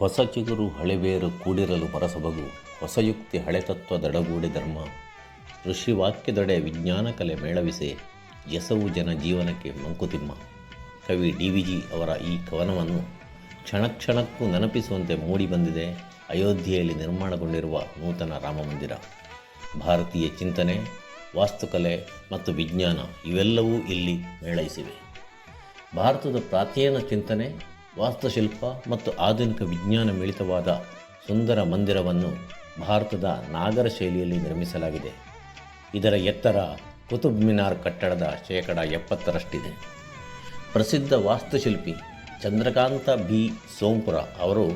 ಹೊಸ ಚಿಗುರು ಹಳೆಬೇರು ಕೂಡಿರಲು ಮರಸಬಗು, ಹೊಸ ಯುಕ್ತಿ ಹಳೆತತ್ವ ದಡಗೂಡಿ ಧರ್ಮ. ಋಷಿವಾಕ್ಯದೊಡೆ ವಿಜ್ಞಾನ ಕಲೆ ಮೇಳವಿಸೆ, ಎಸವು ಜನ ಜೀವನಕ್ಕೆ ಮಂಕುತಿಮ್ಮ ಕವಿ ಡಿ ವಿ ಜಿ ಅವರ ಈ ಕವನವನ್ನು ಕ್ಷಣ ಕ್ಷಣಕ್ಕೂ ನೆನಪಿಸುವಂತೆ ಮೂಡಿಬಂದಿದೆ ಅಯೋಧ್ಯೆಯಲ್ಲಿ ನಿರ್ಮಾಣಗೊಂಡಿರುವ ನೂತನ ರಾಮಮಂದಿರ. ಭಾರತೀಯ ಚಿಂತನೆ, ವಾಸ್ತುಕಲೆ ಮತ್ತು ವಿಜ್ಞಾನ ಇವೆಲ್ಲವೂ ಇಲ್ಲಿ ಮೇಳೈಸಿವೆ. ಭಾರತದ ಪ್ರಾಚೀನ ಚಿಂತನೆ ವಾಸ್ತುಶಿಲ್ಪ ಮತ್ತು ಆಧುನಿಕ ವಿಜ್ಞಾನ ಮಿಳಿತವಾದ ಸುಂದರ ಮಂದಿರವನ್ನು ಭಾರತದ ನಾಗರ ಶೈಲಿಯಲ್ಲಿ ನಿರ್ಮಿಸಲಾಗಿದೆ. ಇದರ ಎತ್ತರ ಕುತುಬ್ ಮಿನಾರ್ ಕಟ್ಟಡದ ಶೇಕಡ ಎಪ್ಪತ್ತರಷ್ಟಿದೆ. ಪ್ರಸಿದ್ಧ ವಾಸ್ತುಶಿಲ್ಪಿ ಚಂದ್ರಕಾಂತ ಬಿ. ಸೋಂಪುರ ಅವರು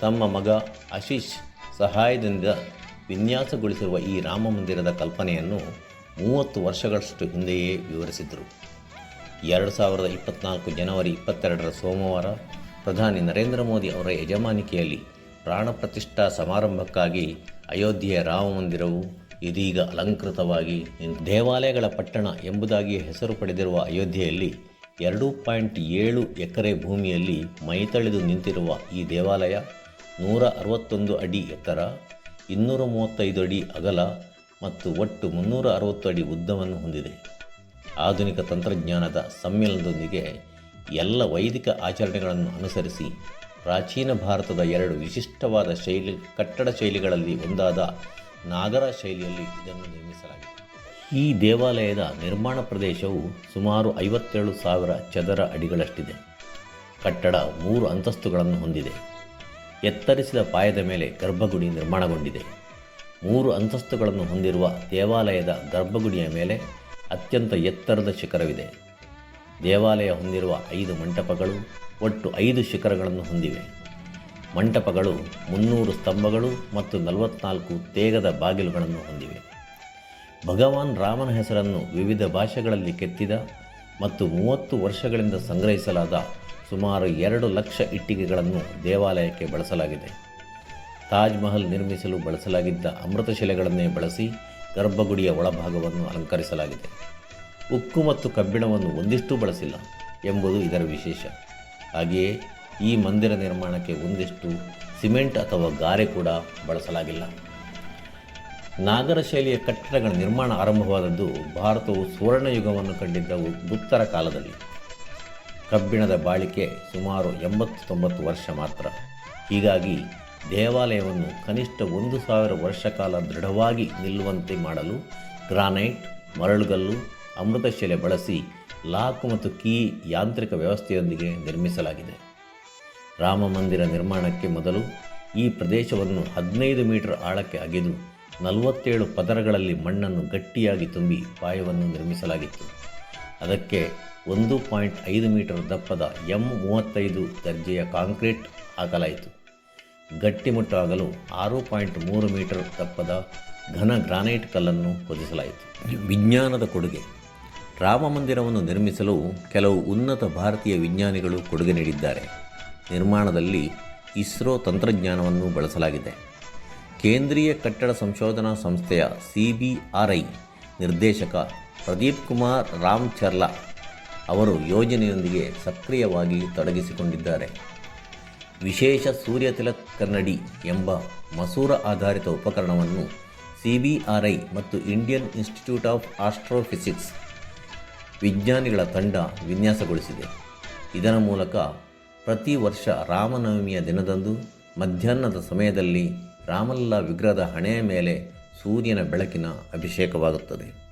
ತಮ್ಮ ಮಗ ಆಶೀಶ್ ಸಹಾಯದಿಂದ ವಿನ್ಯಾಸಗೊಳಿಸಿರುವ ಈ ರಾಮ ಮಂದಿರದ ಕಲ್ಪನೆಯನ್ನು ಮೂವತ್ತು ವರ್ಷಗಳಷ್ಟು ಹಿಂದೆಯೇ ವಿವರಿಸಿದರು. ಎರಡು ಸಾವಿರದ ಇಪ್ಪತ್ನಾಲ್ಕು ಜನವರಿ ಇಪ್ಪತ್ತೆರಡರ ಸೋಮವಾರ ಪ್ರಧಾನಿ ನರೇಂದ್ರ ಮೋದಿ ಅವರ ಯಜಮಾನಿಕೆಯಲ್ಲಿ ಪ್ರಾಣ ಪ್ರತಿಷ್ಠಾ ಸಮಾರಂಭಕ್ಕಾಗಿ ಅಯೋಧ್ಯೆಯ ರಾಮ ಮಂದಿರವು ಇದೀಗ ಅಲಂಕೃತವಾಗಿ ದೇವಾಲಯಗಳ ಪಟ್ಟಣ ಎಂಬುದಾಗಿ ಹೆಸರು ಪಡೆದಿರುವ ಅಯೋಧ್ಯೆಯಲ್ಲಿ ಎರಡು ಪಾಯಿಂಟ್ ಏಳು ಎಕರೆ ಭೂಮಿಯಲ್ಲಿ ಮೈತಳೆದು ನಿಂತಿರುವ ಈ ದೇವಾಲಯ ನೂರ ಅರವತ್ತೊಂದು ಅಡಿ ಎತ್ತರ, ಇನ್ನೂರ ಮೂವತ್ತೈದು ಅಡಿ ಅಗಲ ಮತ್ತು ಒಟ್ಟು ಮುನ್ನೂರ ಅರವತ್ತು ಅಡಿ ಉದ್ದವನ್ನು ಹೊಂದಿದೆ. ಆಧುನಿಕ ತಂತ್ರಜ್ಞಾನದ ಸಮ್ಮಿಲನದೊಂದಿಗೆ ಎಲ್ಲ ವೈದಿಕ ಆಚರಣೆಗಳನ್ನು ಅನುಸರಿಸಿ ಪ್ರಾಚೀನ ಭಾರತದ ಎರಡು ವಿಶಿಷ್ಟವಾದ ಶೈಲಿ, ಕಟ್ಟಡ ಶೈಲಿಗಳಲ್ಲಿ ಒಂದಾದ ನಾಗರ ಶೈಲಿಯಲ್ಲಿ ಇದನ್ನು ನಿರ್ಮಿಸಲಾಗಿದೆ. ಈ ದೇವಾಲಯದ ನಿರ್ಮಾಣ ಪ್ರದೇಶವು ಸುಮಾರು ಐವತ್ತೇಳು ಸಾವಿರ ಚದರ ಅಡಿಗಳಷ್ಟಿದೆ. ಕಟ್ಟಡ ಮೂರು ಅಂತಸ್ತುಗಳನ್ನು ಹೊಂದಿದೆ. ಎತ್ತರಿಸಿದ ಪಾಯದ ಮೇಲೆ ಗರ್ಭಗುಡಿ ನಿರ್ಮಾಣಗೊಂಡಿದೆ. ಮೂರು ಅಂತಸ್ತುಗಳನ್ನು ಹೊಂದಿರುವ ದೇವಾಲಯದ ಗರ್ಭಗುಡಿಯ ಮೇಲೆ ಅತ್ಯಂತ ಎತ್ತರದ ಶಿಖರವಿದೆ. ದೇವಾಲಯ ಹೊಂದಿರುವ ಐದು ಮಂಟಪಗಳು ಒಟ್ಟು ಐದು ಶಿಖರಗಳನ್ನು ಹೊಂದಿವೆ. ಮಂಟಪಗಳು ಮುನ್ನೂರು ಸ್ತಂಭಗಳು ಮತ್ತು ನಲವತ್ನಾಲ್ಕು ತೇಗದ ಬಾಗಿಲುಗಳನ್ನು ಹೊಂದಿವೆ. ಭಗವಾನ್ ರಾಮನ ಹೆಸರನ್ನು ವಿವಿಧ ಭಾಷೆಗಳಲ್ಲಿ ಕೆತ್ತಿದ ಮತ್ತು ಮೂವತ್ತು ವರ್ಷಗಳಿಂದ ಸಂಗ್ರಹಿಸಲಾದ ಸುಮಾರು ಎರಡು ಲಕ್ಷ ಇಟ್ಟಿಗೆಗಳನ್ನು ದೇವಾಲಯಕ್ಕೆ ಬಳಸಲಾಗಿದೆ. ತಾಜ್ ಮಹಲ್ ನಿರ್ಮಿಸಲು ಬಳಸಲಾಗಿದ್ದ ಅಮೃತಶಿಲೆಗಳನ್ನೇ ಬಳಸಿ ಗರ್ಭಗುಡಿಯ ಒಳಭಾಗವನ್ನು ಅಲಂಕರಿಸಲಾಗಿದೆ. ಉಕ್ಕು ಮತ್ತು ಕಬ್ಬಿಣವನ್ನು ಒಂದಿಷ್ಟು ಬಳಸಿಲ್ಲ ಎಂಬುದು ಇದರ ವಿಶೇಷ. ಹಾಗೆಯೇ ಈ ಮಂದಿರ ನಿರ್ಮಾಣಕ್ಕೆ ಒಂದಿಷ್ಟು ಸಿಮೆಂಟ್ ಅಥವಾ ಗಾರೆ ಕೂಡ ಬಳಸಲಾಗಿಲ್ಲ. ನಾಗರ ಶೈಲಿಯ ಕಟ್ಟಡಗಳ ನಿರ್ಮಾಣ ಆರಂಭವಾದದ್ದು ಭಾರತವು ಸುವರ್ಣಯುಗವನ್ನು ಕಂಡಿದ್ದ ಗುಪ್ತರ ಕಾಲದಲ್ಲಿ. ಕಬ್ಬಿಣದ ಬಾಳಿಕೆ ಸುಮಾರು ಎಂಬತ್ತು ತೊಂಬತ್ತು ವರ್ಷ ಮಾತ್ರ. ಹೀಗಾಗಿ ದೇವಾಲಯವನ್ನು ಕನಿಷ್ಠ ಒಂದು ಸಾವಿರ ವರ್ಷ ಕಾಲ ದೃಢವಾಗಿ ನಿಲ್ಲುವಂತೆ ಮಾಡಲು ಗ್ರಾನೈಟ್, ಮರಳುಗಲ್ಲು ಅಮೃತಶಿಲೆ ಬಳಸಿ ಲಾಕ್ ಮತ್ತು ಕೀ ಯಾಂತ್ರಿಕ ವ್ಯವಸ್ಥೆಯೊಂದಿಗೆ ನಿರ್ಮಿಸಲಾಗಿದೆ. ರಾಮ ಮಂದಿರ ನಿರ್ಮಾಣಕ್ಕೆ ಮೊದಲು ಈ ಪ್ರದೇಶವನ್ನು ಹದಿನೈದು ಮೀಟರ್ ಆಳಕ್ಕೆ ಅಗೆದು ನಲವತ್ತೇಳು ಪದರಗಳಲ್ಲಿ ಮಣ್ಣನ್ನು ಗಟ್ಟಿಯಾಗಿ ತುಂಬಿ ಪಾಯವನ್ನು ನಿರ್ಮಿಸಲಾಗಿತ್ತು. ಅದಕ್ಕೆ ಒಂದು ಪಾಯಿಂಟ್ ಐದು ಮೀಟರ್ ದಪ್ಪದ ಎಂ ಮೂವತ್ತೈದು ದರ್ಜೆಯ ಕಾಂಕ್ರೀಟ್ ಹಾಕಲಾಯಿತು. ಗಟ್ಟಿಮುಟ್ಟಾಗಲು ಆರು ಪಾಯಿಂಟ್ ಮೂರು ಮೀಟರ್ ದಪ್ಪದ ಘನ ಗ್ರಾನೈಟ್ ಕಲ್ಲನ್ನು ಹೊದಿಸಲಾಯಿತು. ವಿಜ್ಞಾನದ ಕೊಡುಗೆ. ರಾಮ ಮಂದಿರವನ್ನು ನಿರ್ಮಿಸಲು ಕೆಲವು ಉನ್ನತ ಭಾರತೀಯ ವಿಜ್ಞಾನಿಗಳು ಕೊಡುಗೆ ನೀಡಿದ್ದಾರೆ. ನಿರ್ಮಾಣದಲ್ಲಿ ಇಸ್ರೋ ತಂತ್ರಜ್ಞಾನವನ್ನು ಬಳಸಲಾಗಿದೆ. ಕೇಂದ್ರೀಯ ಕಟ್ಟಡ ಸಂಶೋಧನಾ ಸಂಸ್ಥೆಯ ಸಿ ಬಿ ಆರ್ ಐ ನಿರ್ದೇಶಕ ಪ್ರದೀಪ್ ಕುಮಾರ್ ರಾಮ್ ಚರ್ಲಾ ಅವರು ಯೋಜನೆಯೊಂದಿಗೆ ಸಕ್ರಿಯವಾಗಿ ತೊಡಗಿಸಿಕೊಂಡಿದ್ದಾರೆ. ವಿಶೇಷ ಸೂರ್ಯ ತಿಲಕ್ ಕನ್ನಡಿ ಎಂಬ ಮಸೂರ ಆಧಾರಿತ ಉಪಕರಣವನ್ನು ಸಿ ಬಿ ಆರ್ ಐ ಮತ್ತು ಇಂಡಿಯನ್ ಇನ್ಸ್ಟಿಟ್ಯೂಟ್ ಆಫ್ ಆಸ್ಟ್ರೋಫಿಸಿಕ್ಸ್ ವಿಜ್ಞಾನಿಗಳ ತಂಡ ವಿನ್ಯಾಸಗೊಳಿಸಿದೆ. ಇದರ ಮೂಲಕ ಪ್ರತಿ ವರ್ಷ ರಾಮನವಮಿಯ ದಿನದಂದು ಮಧ್ಯಾಹ್ನದ ಸಮಯದಲ್ಲಿ ರಾಮಲ್ಲ ವಿಗ್ರಹದ ಹಣೆಯ ಮೇಲೆ ಸೂರ್ಯನ ಬೆಳಕಿನ ಅಭಿಷೇಕವಾಗುತ್ತದೆ.